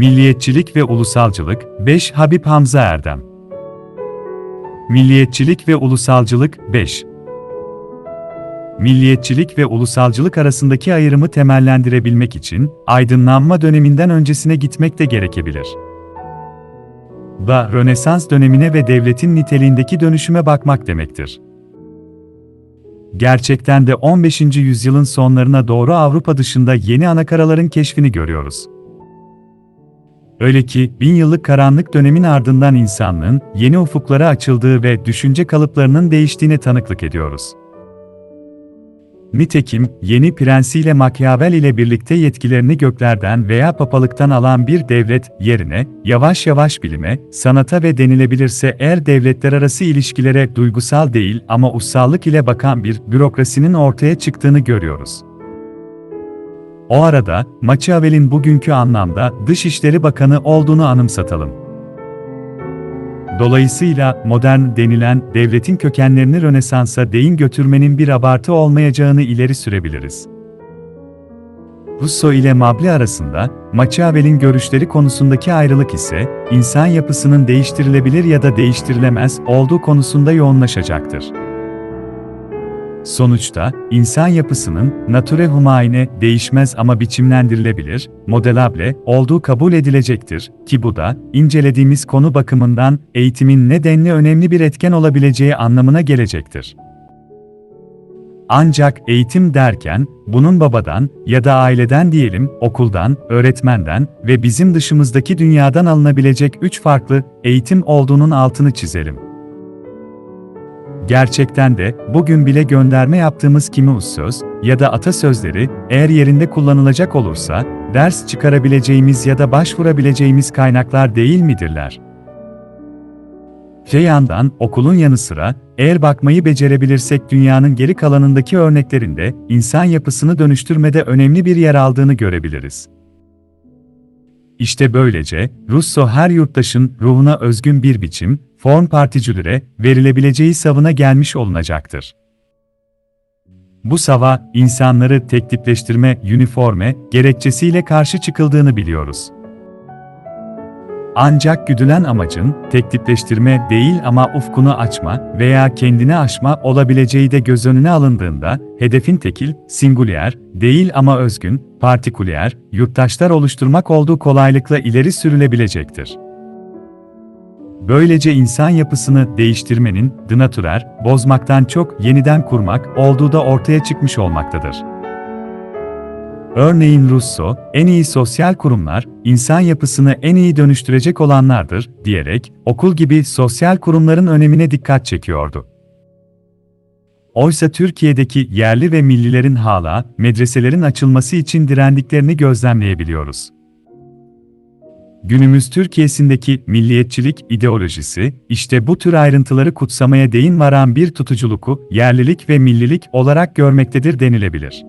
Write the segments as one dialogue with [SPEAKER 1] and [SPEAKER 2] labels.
[SPEAKER 1] Milliyetçilik ve ulusalcılık 5 Habib Hamza Erdem Milliyetçilik ve ulusalcılık 5 Milliyetçilik ve ulusalcılık arasındaki ayrımı temellendirebilmek için aydınlanma döneminden öncesine gitmek de gerekebilir. Da Rönesans dönemine ve devletin niteliğindeki dönüşüme bakmak demektir. Gerçekten de 15. yüzyılın sonlarına doğru Avrupa dışında yeni anakaraların keşfini görüyoruz. Öyle ki, bin yıllık karanlık dönemin ardından insanlığın yeni ufuklara açıldığı ve düşünce kalıplarının değiştiğine tanıklık ediyoruz. Nitekim, yeni prensiyle Machiavelli ile birlikte yetkilerini göklerden veya papalıktan alan bir devlet yerine, yavaş yavaş bilime, sanata ve denilebilirse eğer devletler arası ilişkilere duygusal değil ama ussallık ile bakan bir bürokrasinin ortaya çıktığını görüyoruz. O arada, Machiavelli'nin bugünkü anlamda Dışişleri Bakanı olduğunu anımsatalım. Dolayısıyla modern denilen devletin kökenlerini Rönesans'a değin götürmenin bir abartı olmayacağını ileri sürebiliriz. Rousseau ile Mably arasında, Machiavelli'nin görüşleri konusundaki ayrılık ise, insan yapısının değiştirilebilir ya da değiştirilemez olduğu konusunda yoğunlaşacaktır. Sonuçta, insan yapısının, nature humaine, değişmez ama biçimlendirilebilir, modelable, olduğu kabul edilecektir, ki bu da, incelediğimiz konu bakımından, eğitimin nedenli önemli bir etken olabileceği anlamına gelecektir. Ancak eğitim derken, bunun babadan ya da aileden diyelim, okuldan, öğretmenden ve bizim dışımızdaki dünyadan alınabilecek üç farklı eğitim olduğunun altını çizelim. Gerçekten de, bugün bile gönderme yaptığımız kimi söz ya da atasözleri, eğer yerinde kullanılacak olursa, ders çıkarabileceğimiz ya da başvurabileceğimiz kaynaklar değil midirler? Öte yandan, okulun yanı sıra, eğer bakmayı becerebilirsek dünyanın geri kalanındaki örneklerinde, insan yapısını dönüştürmede önemli bir yer aldığını görebiliriz. İşte böylece, Russo her yurttaşın ruhuna özgün bir biçim, form particülüre verilebileceği savına gelmiş olunacaktır. Bu sava, insanları tektipleştirme, üniforme, gerekçesiyle karşı çıkıldığını biliyoruz. Ancak güdülen amacın, tektipleştirme değil ama ufkunu açma veya kendini aşma olabileceği de göz önüne alındığında, hedefin tekil, singüler, değil ama özgün, partiküler, yurttaşlar oluşturmak olduğu kolaylıkla ileri sürülebilecektir. Böylece insan yapısını değiştirmenin, dınatürer, bozmaktan çok yeniden kurmak olduğu da ortaya çıkmış olmaktadır. Örneğin Russo, en iyi sosyal kurumlar, insan yapısını en iyi dönüştürecek olanlardır, diyerek, okul gibi sosyal kurumların önemine dikkat çekiyordu. Oysa Türkiye'deki yerli ve millilerin hala, medreselerin açılması için direndiklerini gözlemleyebiliyoruz. Günümüz Türkiye'sindeki milliyetçilik ideolojisi, işte bu tür ayrıntıları kutsamaya değin varan bir tutuculuku, yerlilik ve millilik olarak görmektedir denilebilir.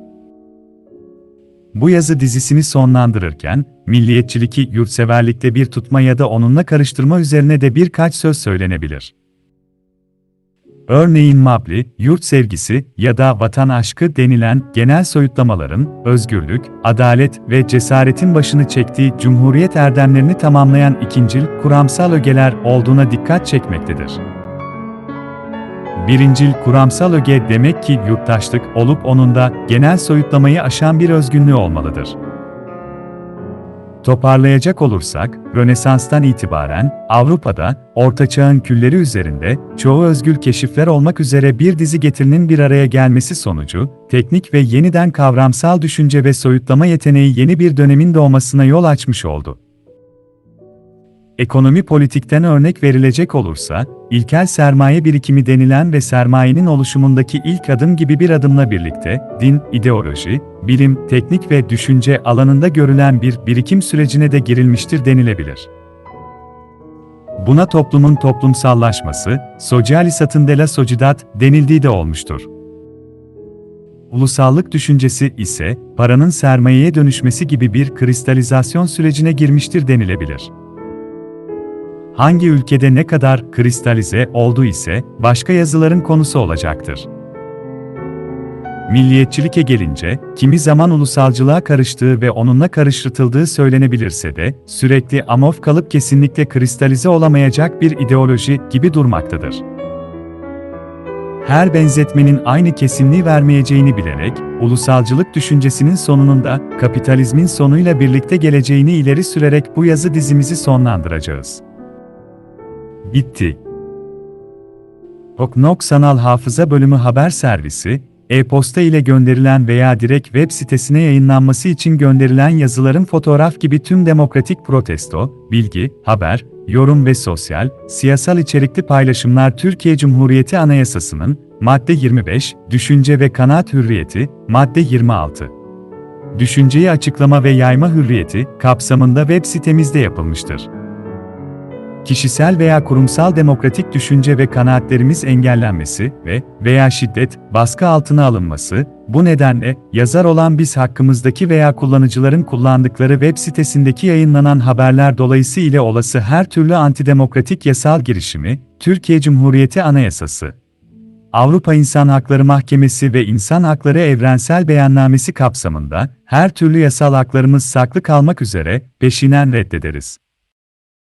[SPEAKER 1] Bu yazı dizisini sonlandırırken, milliyetçiliki yurtseverlikte bir tutma ya da onunla karıştırma üzerine de birkaç söz söylenebilir. Örneğin Mabli, yurt sevgisi ya da vatan aşkı denilen genel soyutlamaların, özgürlük, adalet ve cesaretin başını çektiği cumhuriyet erdemlerini tamamlayan ikincil, kuramsal ögeler olduğuna dikkat çekmektedir. Birincil kuramsal öge demek ki yurttaşlık olup onun da genel soyutlamayı aşan bir özgünlüğü olmalıdır. Toparlayacak olursak, Rönesans'tan itibaren Avrupa'da Orta Çağ'ın külleri üzerinde çoğu özgül keşifler olmak üzere bir dizi getirinin bir araya gelmesi sonucu teknik ve yeniden kavramsal düşünce ve soyutlama yeteneği yeni bir dönemin doğmasına yol açmış oldu. Ekonomi politikten örnek verilecek olursa, ilkel sermaye birikimi denilen ve sermayenin oluşumundaki ilk adım gibi bir adımla birlikte, din, ideoloji, bilim, teknik ve düşünce alanında görülen bir birikim sürecine de girilmiştir denilebilir. Buna toplumun toplumsallaşması, socialisatın de la sociedad denildiği de olmuştur. Ulusallık düşüncesi ise, paranın sermayeye dönüşmesi gibi bir kristalizasyon sürecine girmiştir denilebilir hangi ülkede ne kadar kristalize oldu ise başka yazıların konusu olacaktır. Milliyetçilike gelince, kimi zaman ulusalcılığa karıştığı ve onunla karıştırıldığı söylenebilirse de, sürekli amorf kalıp kesinlikle kristalize olamayacak bir ideoloji gibi durmaktadır. Her benzetmenin aynı kesinliği vermeyeceğini bilerek, ulusalcılık düşüncesinin sonunun da kapitalizmin sonuyla birlikte geleceğini ileri sürerek bu yazı dizimizi sonlandıracağız. Bitti. Oknok Sanal Hafıza Bölümü Haber Servisi, e-posta ile gönderilen veya direkt web sitesine yayınlanması için gönderilen yazıların fotoğraf gibi tüm demokratik protesto, bilgi, haber, yorum ve sosyal, siyasal içerikli paylaşımlar Türkiye Cumhuriyeti Anayasası'nın, madde 25, düşünce ve kanaat hürriyeti, madde 26. Düşünceyi açıklama ve yayma hürriyeti kapsamında web sitemizde yapılmıştır. Kişisel veya kurumsal demokratik düşünce ve kanaatlerimiz engellenmesi ve veya şiddet, baskı altına alınması, bu nedenle yazar olan biz hakkımızdaki veya kullanıcıların kullandıkları web sitesindeki yayınlanan haberler dolayısıyla olası her türlü antidemokratik yasal girişimi, Türkiye Cumhuriyeti Anayasası, Avrupa İnsan Hakları Mahkemesi ve İnsan Hakları Evrensel Beyannamesi kapsamında her türlü yasal haklarımız saklı kalmak üzere peşinen reddederiz.